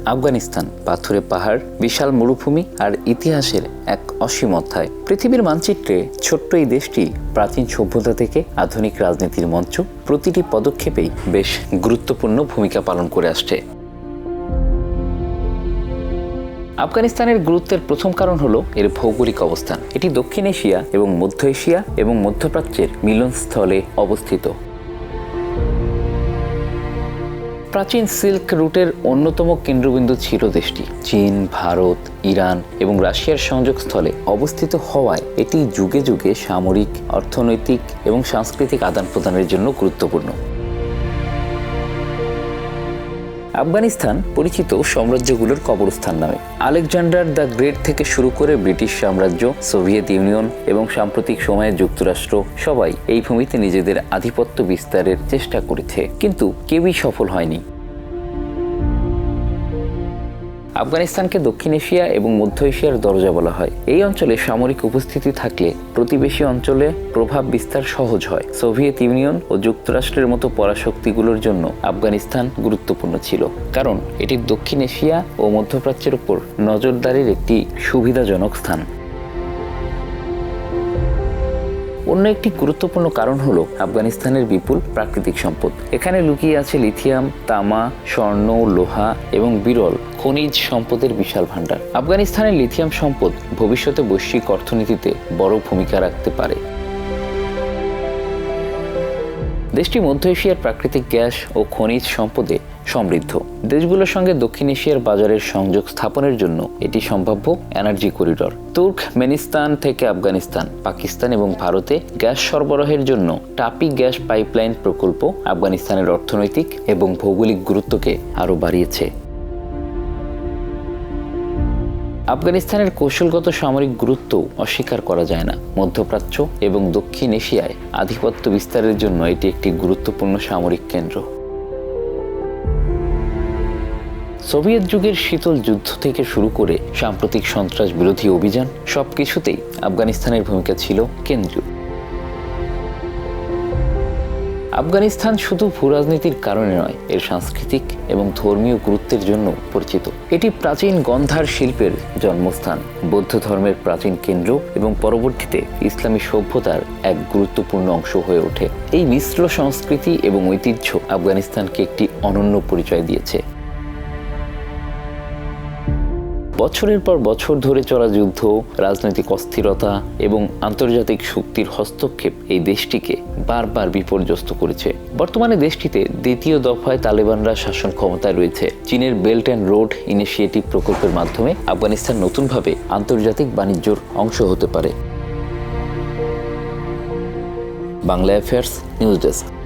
আফগানিস্তান, পাথুরে পাহাড়, বিশাল মরুভূমি আর ইতিহাসের এক অসীম অধ্যায়। পৃথিবীর মানচিত্রে ছোট্ট এই দেশটি প্রাচীন সভ্যতা থেকে আধুনিক রাজনীতির মঞ্চ। প্রতিটি পদক্ষেপেই বেশ গুরুত্বপূর্ণ ভূমিকা পালন করে আসছে। আফগানিস্তানের গুরুত্বের প্রথম কারণ হলো এর ভৌগোলিক অবস্থান। এটি দক্ষিণ এশিয়া এবং মধ্য এশিয়া এবং মধ্যপ্রাচ্যের মিলনস্থলে অবস্থিত। প্রাচীন সিল্ক রুটের অন্যতম কেন্দ্রবিন্দু ছিল দেশটি। চীন, ভারত, ইরান এবং রাশিয়ার সংযোগস্থলে অবস্থিত হওয়ায় এটি যুগে যুগে সামরিক, অর্থনৈতিক এবং সাংস্কৃতিক আদান প্রদানের জন্য গুরুত্বপূর্ণ। আফগানিস্তান পরিচিত সাম্রাজ্যগুলোর কবরস্থান নামে। আলেকজান্ডার দ্য গ্রেট থেকে শুরু করে ব্রিটিশ সাম্রাজ্য, সোভিয়েত ইউনিয়ন এবং সাম্প্রতিক সময়ে যুক্তরাষ্ট্র সবাই এই ভূমিতে নিজেদের আধিপত্য বিস্তারের চেষ্টা করেছে। কিন্তু কেউই সফল হয়নি। আফগানিস্তানকে দক্ষিণ এশিয়া এবং মধ্য এশিয়ার দরজা বলা হয়। এই অঞ্চলে সামরিক উপস্থিতি থাকলে প্রতিবেশী অঞ্চলে প্রভাব বিস্তার সহজ হয়। সোভিয়েত ইউনিয়ন ও যুক্তরাষ্ট্রের মতো পরাশক্তিগুলোর জন্য আফগানিস্তান গুরুত্বপূর্ণ ছিল। কারণ এটি দক্ষিণ এশিয়া ও মধ্যপ্রাচ্যের উপর নজরদারির একটি সুবিধাজনক স্থান। অন্য একটি গুরুত্বপূর্ণ কারণ হল আফগানিস্তানের বিপুল প্রাকৃতিক সম্পদ। এখানে লুকিয়ে আছে লিথিয়াম, তামা, স্বর্ণ, লোহা এবং বিরল খনিজ সম্পদের বিশাল ভাণ্ডার। আফগানিস্তানের লিথিয়াম সম্পদ ভবিষ্যতে বৈশ্বিক অর্থনীতিতে বড় ভূমিকা রাখতে পারে। দেশটি মধ্য এশিয়ার প্রাকৃতিক গ্যাস ও খনিজ সম্পদে সমৃদ্ধ। দেশগুলোর সঙ্গে দক্ষিণ এশিয়ার বাজারের সংযোগ স্থাপনের জন্য এটি সম্ভাব্য এনার্জি করিডর। তুর্কমেনিস্তান থেকে আফগানিস্তান, পাকিস্তান এবং ভারতে গ্যাস সরবরাহের জন্য টাপি গ্যাস পাইপলাইন প্রকল্প আফগানিস্তানের অর্থনৈতিক এবং ভৌগোলিক গুরুত্বকে আরও বাড়িয়েছে। আফগানিস্তানের কৌশলগত সামরিক গুরুত্ব অস্বীকার করা যায় না। মধ্যপ্রাচ্য এবং দক্ষিণ এশিয়ায় আধিপত্য বিস্তারের জন্য এটি একটি গুরুত্বপূর্ণ সামরিক কেন্দ্র। সোভিয়েত যুগের শীতল যুদ্ধ থেকে শুরু করে সাম্প্রতিক সন্ত্রাস বিরোধী অভিযান সব কিছুতেই আফগানিস্তানের ভূমিকা ছিল কেন্দ্রীয়। আফগানিস্তান শুধু ভূরাজনীতির কারণে নয়, এর সাংস্কৃতিক এবং ধর্মীয় গুরুত্বের জন্য পরিচিত। এটি প্রাচীন গন্ধার শিল্পের জন্মস্থান, বৌদ্ধ ধর্মের প্রাচীন কেন্দ্র এবং পরবর্তীতে ইসলামী সভ্যতার এক গুরুত্বপূর্ণ অংশ হয়ে ওঠে। এই মিশ্র সংস্কৃতি এবং ঐতিহ্য আফগানিস্তানকে একটি অনন্য পরিচয় দিয়েছে। বছরের পর বছর ধরে চলা যুদ্ধ, রাজনৈতিক অস্থিরতা এবং আন্তর্জাতিক শক্তির হস্তক্ষেপ এই দেশটিকে বারবার বিপর্যস্ত করেছে। বর্তমানে দেশটিতে দ্বিতীয় দফায় তালেবানরা শাসন ক্ষমতায় রয়েছে। চীনের বেল্ট অ্যান্ড রোড ইনিশিয়েটিভ প্রকল্পের মাধ্যমে আফগানিস্তান নতুনভাবে আন্তর্জাতিক বাণিজ্যর অংশ হতে পারে। Bangla affairs, news desk.